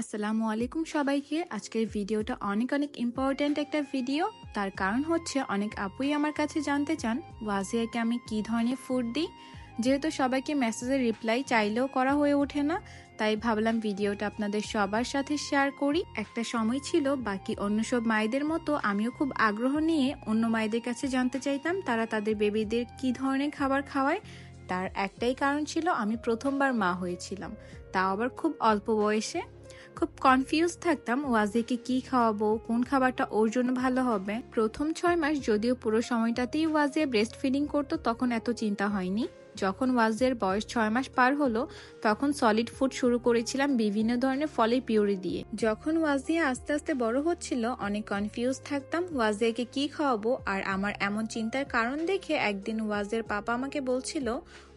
আসসালামু আলাইকুম সবাইকে। আজকের ভিডিওটা অনেক অনেক ইম্পর্ট্যান্ট একটা ভিডিও তার কারণ হচ্ছে অনেক আপুই আমার কাছে জানতে চান, ওয়াজিয়াকে আমি কি ধরনের ফুড দিই? যেহেতু সবাইকে মেসেজের রিপ্লাই চাইলেও করা হয়ে ওঠে না, তাই ভাবলাম ভিডিওটা আপনাদের সবার সাথে শেয়ার করি। একটা সময় ছিল, বাকি অন্য সব মায়েদের মতো আমিও খুব আগ্রহ নিয়ে অন্য মায়েদের কাছে জানতে চাইতাম, তারা তাদের বেবিদের কি ধরনের খাবার খাওয়ায়। তার একটাই কারণ ছিল, আমি প্রথমবার মা হয়েছিলাম। তাও আবার খুব অল্প বয়সে। খুব কনফিউজ থাকতাম ওয়াজিকে কি খাওয়াবো, কোন খাবারটা ওর জন্য ভালো হবে। প্রথম ছয় মাস যদিও পুরো সময়টাতেই ওয়াজে ব্রেস্ট ফিডিং করতো, তখন এত চিন্তা হয়নি। যখন ওয়াজের বয়স ছয় মাস পার হলো, তখন সলিড ফুড শুরু করেছিলাম বিভিন্ন ধরনের ফলের পিউরি দিয়ে। যখন ওয়াজিয়া আস্তে আস্তে বড় হচ্ছিল, অনেক কনফিউজ থাকতাম ওয়াজিয়াকে কি খাওয়াবো, আর আমার এমন চিন্তার কারণ দেখে একদিন ওয়াজের পাপা আমাকে বলছিল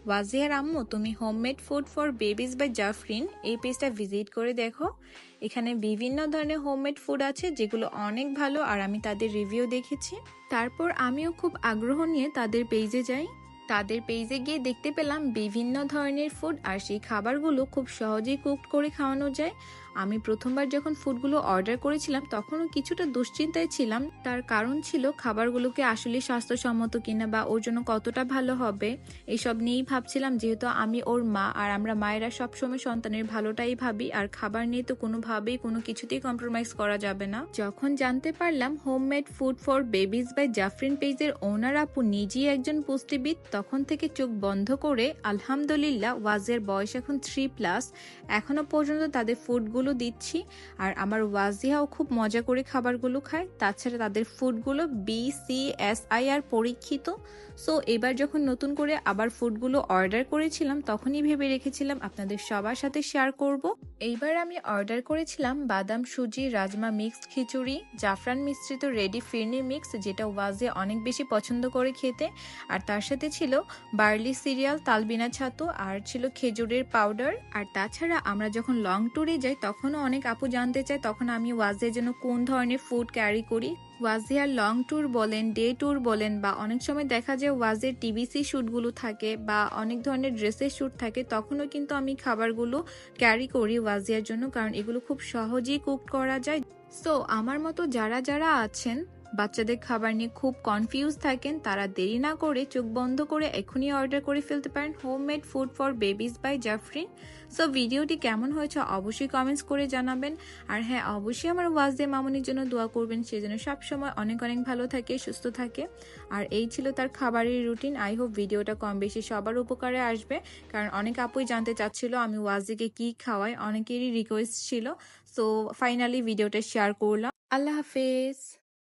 ওয়াজিয়ার আম্মু, তুমি homemade food for babies by Zafrin এই পেজটা ভিজিট করে দেখো। এখানে বিভিন্ন ধরনের হোমমেড ফুড আছে, যেগুলো অনেক ভালো, আর আমি তাদের রিভিউ দেখেছি। তারপর আমিও খুব আগ্রহ নিয়ে তাদের পেজে যাই। তাদের পেজে গিয়ে দেখতে পেলাম বিভিন্ন ধরনের ফুড আর সেই খাবারগুলো খুব সহজেই কুক করে খাওয়ানো যায়। আমি প্রথমবার যখন ফুডগুলো অর্ডার করেছিলাম, তখনও কিছুটা দুশ্চিন্তায় ছিলাম। তার কারণ ছিল খাবারগুলোকে আসলে স্বাস্থ্যসম্মত কিনা বা ওর জন্য কতটা ভালো হবে এইসব নিয়েই ভাবছিলাম। যেহেতু আমি ওর মা আর আমরা মায়েরা সবসময় সন্তানের ভালোটাই ভাবি, আর খাবার নিয়ে তো কোনোভাবেই কোনো কিছুতেই কম্প্রোমাইজ করা যাবে না। যখন জানতে পারলাম homemade food for babies by Zafrin পেজের ওনার আপু নিজেই একজন পুষ্টিবিদ তখন থেকে চোখ বন্ধ করে আলহামদুলিল্লাহ ওয়াজের বয়স এখন থ্রি প্লাস এখনও পর্যন্ত তাদের ফুডগুলো দিচ্ছি আর আমার ওয়াজিয়াও খুব মজা করে খাবারগুলো খায়। তাছাড়া তাদের ফুডগুলো B C S I R Parikshit. So এবার যখন নতুন করে আবার ফুডগুলো অর্ডার করেছিলাম, তখনই ভেবে রেখেছিলাম আপনাদের সবার সাথে শেয়ার করব। এইবার আমি অর্ডার করেছিলাম বাদাম সুজি, রাজমা মিক্সড খিচুড়ি, জাফরান মিশ্রিত রেডি ফিরনি মিক্স যেটা ওয়াজে অনেক বেশি পছন্দ করে খেতে। আর তার সাথে ছিল বার্লি সিরিয়াল, তালবিনা ছাতু, আর ছিল খেজুরের পাউডার। আর তাছাড়া আমরা যখন লং ট্যুরে যাই, তখনও অনেক আপু জানতে চাই তখন আমি ওয়াজের জন্য কোন ধরনের ফুড ক্যারি করি। ওয়াজিয়ার লং ট্যুর বলেন ডে ট্যুর বলেন, বা অনেক সময় দেখা যায় ওয়াজের টিভিসি শ্যুটগুলো থাকে, বা অনেক ধরনের ড্রেসের শ্যুট থাকে, তখনও কিন্তু আমি খাবারগুলো ক্যারি করি ওয়াজিয়ার জন্য, কারণ এগুলো খুব সহজেই কুক করা যায়। সো আমার মতো যারা যারা আছেন বাচ্চাদের খাবার নিয়ে খুব কনফিউজ থাকেন, তারা দেরি না করে চোখ বন্ধ করে এখনই অর্ডার করে ফেলতে পারেন homemade food for babies by Zafrin so ভিডিওটি কেমন হয়েছে অবশ্যই কমেন্টস করে জানাবেন। আর হ্যাঁ অবশ্যই আমার ওয়াজদে মামনির জন্য দোয়া করবেন, সে যেন সবসময় অনেক অনেক ভালো থাকে, সুস্থ থাকে। আর এই ছিল তার খাবারের রুটিন আই হোপ ভিডিওটা কম বেশি সবার উপকারে আসবে। কারণ অনেক আপুই জানতে চাচ্ছিল আমি ওয়াজদিকে কি খাওয়াই, অনেকেরই রিকোয়েস্ট ছিল। সো ফাইনালি ভিডিওটা শেয়ার করলাম। আল্লাহ হাফেজ।